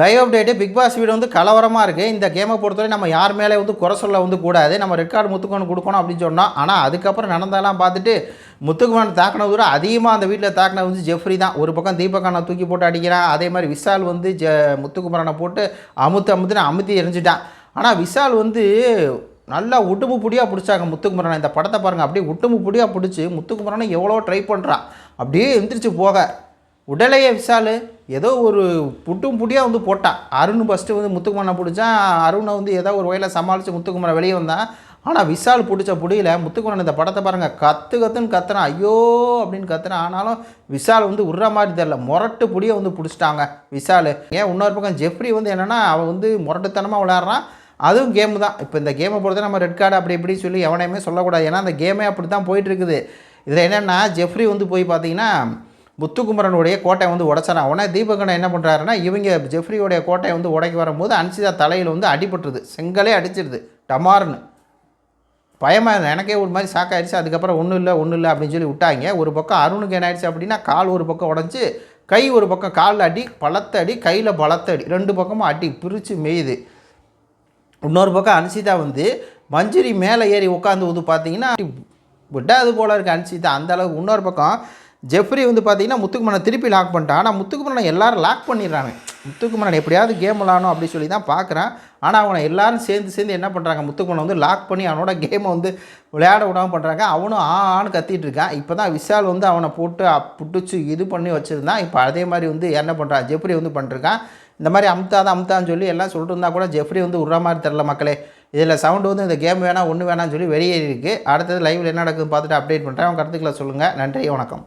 Live update big pass வீடு வந்து கலவரமாக இருக்குது இந்த கேமை பொறுத்தவரை நம்ம யார் மேலே வந்து குறை சொல்ல வந்து கூடாது. நம்ம ரெட் கார்டு முத்துக்கோன் கொடுக்கணும் அப்படின்னு சொன்னோம் ஆனால் அதுக்கப்புறம் நடந்தாலாம் பார்த்துட்டு முத்துக்குமான் தாக்கின தூரம் அதிகமாக அந்த வீட்டில் தாக்கினது வந்து ஜெஃப்ரி தான். ஒரு பக்கம் தீபக்கானை தூக்கி போட்டு அடிக்கிறான். அதே மாதிரி விஷால் வந்து ஜ முத்துக்குமரனை போட்டு அமுத்து அமுத்துன்னு அமுத்தி எரிஞ்சிட்டான். ஆனால் விஷால் வந்து நல்லா உட்டுமு புடியாக பிடிச்சாங்க முத்துக்குமரனை. இந்த படத்தை பாருங்கள் அப்படியே உட்டுமு புடியாக பிடிச்சி முத்துக்குமரனை எவ்வளோ ட்ரை பண்ணுறான் அப்படியே எந்திரிச்சு போக. உடலையே விசால். ஏதோ ஒரு புட்டும் புடியாக வந்து போட்டான் அருண் ஃபஸ்ட்டு வந்து முத்துக்குமரனை பிடிச்சான் அருணை வந்து ஏதோ ஒரு வகையில் சமாளித்து முத்துக்குமரன் வெளியே வந்தான் ஆனால் விஷால் பிடிச்ச புடியில் முத்துக்குமரன் இந்த படத்தை பாருங்கள் கத்து கத்துன்னு கத்துறான். ஐயோ அப்படின்னு கத்துறான். ஆனாலும் விஷால் வந்து உர்ற மாதிரி தெரில முரட்டு புடியை வந்து பிடிச்சிட்டாங்க விஷால் ஏன் இன்னொரு பக்கம் ஜெஃப்ரி வந்து என்னென்னா அவன் வந்து முரட்டுத்தனமாக விளையாடுறான். அதுவும் கேமு தான். இப்போ இந்த கேமை பொறுத்த நம்ம ரெட் கார்டு அப்படி இப்படி சொல்லி எவனையுமே சொல்லக்கூடாது. ஏன்னா அந்த கேமே அப்படி தான் போயிட்டுருக்குது இதில் என்னென்னா ஜெஃப்ரி வந்து போய் பார்த்தீங்கன்னா முத்துக்குமரனுடைய கோட்டை வந்து உடச்சாரான் உடனே தீபகனை என்ன பண்ணுறாருன்னா இவங்க ஜெஃப்ரியோடைய கோட்டையை வந்து உடைக்க வரும்போது அன்சிதா தலையில் வந்து அடிபட்டுருது. செங்கலே அடிச்சிருது. டமார்னு. பயமாக இருந்தது. எனக்கே ஒரு மாதிரி ஷாக் ஆகிடுச்சு அதுக்கப்புறம் ஒன்றும் இல்லை ஒன்றும் இல்லை அப்படின்னு சொல்லி விட்டாங்க. ஒரு பக்கம் அருணுக்கு என்ன ஆயிடுச்சு அப்படின்னா கால் ஒரு பக்கம் உடஞ்சி கை ஒரு பக்கம் காலில் அடி பலத்த அடி கையில் பலத்த அடி ரெண்டு பக்கமும் அடி பிரித்து மேயுது. இன்னொரு பக்கம் அன்சிதா வந்து மஞ்சுரி மேலே ஏறி உட்காந்து வந்து பார்த்தீங்கன்னா விடாது போல இருக்குது அன்சிதா. அந்த அளவுக்கு. இன்னொரு பக்கம் ஜெஃப்ரி வந்து பார்த்தீங்கன்னா முத்துக்குமரனை திருப்பி லாக் பண்ணிட்டான். ஆனால் முத்துக்குமரனை எல்லாரும் லாக் பண்ணிடுறாங்க. முத்துக்குமரன் எப்படியாவது கேம் விளாடணும் அப்படின்னு சொல்லி தான் பார்க்குறான். ஆனால் அவனை எல்லாரும் சேர்ந்து சேர்ந்து என்ன பண்ணுறாங்க முத்துக்குமனை வந்து லாக் பண்ணி அவனோட கேமை வந்து விளையாட விடாமல் பண்ணுறாங்க அவனும் ஆ ஆன்னு கத்திட்டு இருக்கான். இப்போ தான் விஷால் வந்து அவனை போட்டு அப்~ இது பண்ணி வச்சுருந்தான். இப்போ அதே மாதிரி வந்து என்ன பண்ணுறான் ஜெஃப்ரி வந்து பண்ணிருக்கான். இந்த மாதிரி அமுத்தாத அமுத்தான்னு சொல்லி எல்லாம் சொல்லிட்டு இருந்தால் கூட ஜெஃப்ரி வந்து விட்ற மாதிரி தெரில மக்களே. இதில் சவுண்டு வந்து இந்த கேம் வேணாம் ஒன்று வேணாம்னு சொல்லி வெளியேறி இருக்குது அடுத்தது லைவில் என்ன நடக்குதுன்னு பார்த்துட்டு அப்டேட் பண்ணுறேன் அவன் கருத்துக்களை சொல்லுங்கள் நன்றி வணக்கம்.